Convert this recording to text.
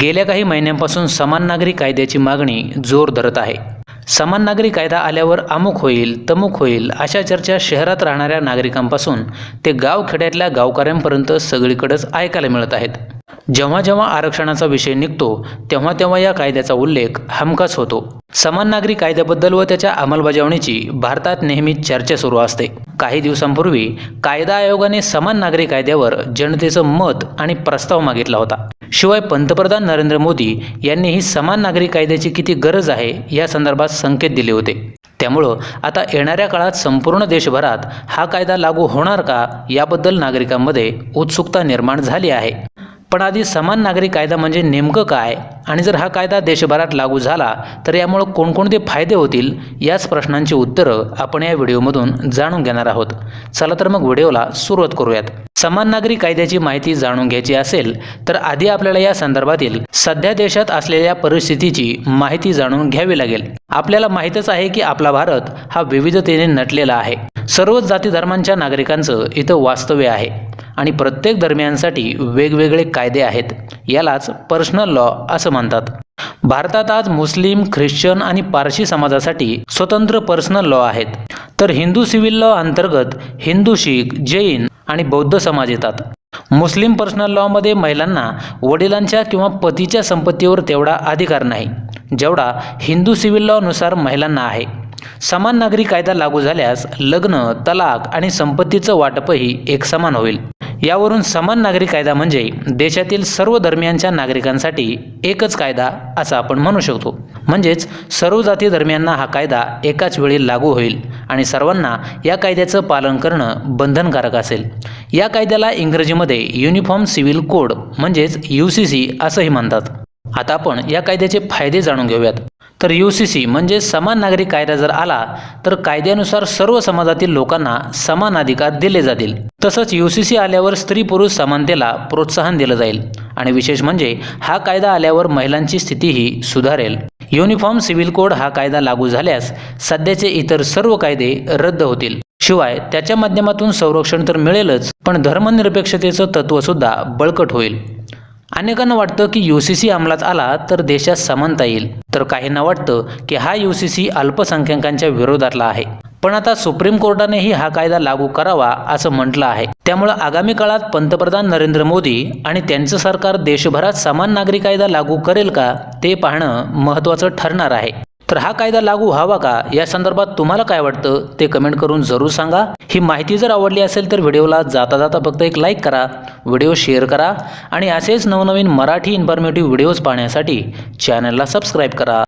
गेल्या काही महिन्यांपासून समान नागरी कायद्याची मागणी जोर धरत आहे. समान नागरी कायदा आल्यावर अमुक होईल तमुक होईल अशा चर्चा शहरात राहणाऱ्या नागरिकांपासून ते गावखेड्यातल्या गावकऱ्यांपर्यंत सगळीकडेच ऐकायला मिळत आहेत. जेव्हा जेव्हा आरक्षणाचा विषय निघतो तेव्हा तेव्हा या कायद्याचा उल्लेख हमखास होतो. समान नागरी कायद्याबद्दल व त्याच्या अंमलबजावणीची भारतात नेहमीच चर्चा सुरू असते. काही दिवसांपूर्वी कायदा आयोगाने समान नागरी कायद्यावर जनतेचं मत आणि प्रस्ताव मागितला होता. शिवाय पंतप्रधान नरेंद्र मोदी यांनीही समान नागरी कायद्याची किती गरज आहे या संदर्भात संकेत दिले होते. त्यामुळं आता येणाऱ्या काळात संपूर्ण देशभरात हा कायदा लागू होणार का याबद्दल नागरिकांमध्ये उत्सुकता निर्माण झाली आहे. पण आधी समान नागरी कायदा म्हणजे नेमकं काय? आणि जर हा कायदा देशभरात लागू झाला तर यामुळं कोणकोणते फायदे होतील याच प्रश्नांची उत्तरं आपण या व्हिडिओमधून जाणून घेणार आहोत. चला तर मग व्हिडिओला सुरुवात करूयात. समान नागरी कायद्याची माहिती जाणून घ्यायची असेल तर आधी आपल्याला या संदर्भातील सध्या देशात असलेल्या परिस्थितीची माहिती जाणून घ्यावी लागेल. आपल्याला माहीतच आहे की आपला भारत हा विविधतेने नटलेला आहे. सर्वच जाती धर्मांच्या नागरिकांचं इथं वास्तव्य आहे आणि प्रत्येक धर्मियांसाठी वेगवेगळे कायदे आहेत. यालाच पर्सनल लॉ असं मानतात भारतात आज मुस्लिम ख्रिश्चन आणि पारशी समाजासाठी स्वतंत्र पर्सनल लॉ आहेत. तर हिंदू सिव्हिल लॉ अंतर्गत हिंदू शीख जैन आणि बौद्ध समाज येतात. मुस्लिम पर्सनल लॉमध्ये महिलांना वडिलांच्या किंवा पतीच्या संपत्तीवर तेवढा अधिकार नाही जेवढा हिंदू सिव्हिल लॉनुसार महिलांना आहे. समान नागरी कायदा लागू झाल्यास लग्न तलाक आणि संपत्तीचं वाटपही एकसमान होईल. यावरून समान नागरी कायदा म्हणजे देशातील सर्व धर्मियांच्या नागरिकांसाठी एकच कायदा असं आपण म्हणू शकतो. म्हणजेच सर्व जाती धर्मियांना हा कायदा एकाच वेळी लागू होईल आणि सर्वांना या कायद्याचं पालन करणं बंधनकारक असेल. या कायद्याला इंग्रजीमध्ये युनिफॉर्म सिव्हिल कोड म्हणजेच यू सी सी असंही म्हणतात. आता आपण या कायद्याचे फायदे जाणून घेऊयात. तर यू सी सी म्हणजे समान नागरी कायदा जर आला तर कायद्यानुसार सर्व समाजातील लोकांना समान अधिकार दिले जातील. तसंच यू सी सी आल्यावर स्त्री पुरुष समानतेला प्रोत्साहन दिलं जाईल. आणि विशेष म्हणजे हा कायदा आल्यावर महिलांची स्थितीही सुधारेल. युनिफॉर्म सिव्हिल कोड हा कायदा लागू झाल्यास सध्याचे इतर सर्व कायदे रद्द होतील. शिवाय त्याच्या माध्यमातून संरक्षण तर मिळेलच पण धर्मनिरपेक्षतेचं तत्त्वसुद्धा बळकट होईल. अनेकांना वाटतं की यू सी सी अंमलात आला तर देशात समानता येईल. तर काहींना वाटतं की हा यू सी सी अल्पसंख्याकांच्या विरोधातला आहे. पण आता सुप्रीम कोर्टानेही हा कायदा लागू करावा असं म्हटलं आहे. त्यामुळं आगामी काळात पंतप्रधान नरेंद्र मोदी आणि त्यांचं सरकार देशभरात समान नागरी कायदा लागू करेल का ते पाहणं महत्त्वाचं ठरणार आहे. तर हा कायदा लागू व्हावा का? या संदर्भात तुम्हाला काय वाटतं? ते कमेंट करून जरूर सांगा. ही माहिती जर आवडली असेल तर व्हिडिओला जाता जाता फक्त एक लाईक करा व्हिडिओ शेअर करा आणि असेच नवनवीन मराठी इन्फॉर्मेटिव्ह व्हिडिओज पाहण्यासाठी चॅनलला सबस्क्राईब करा.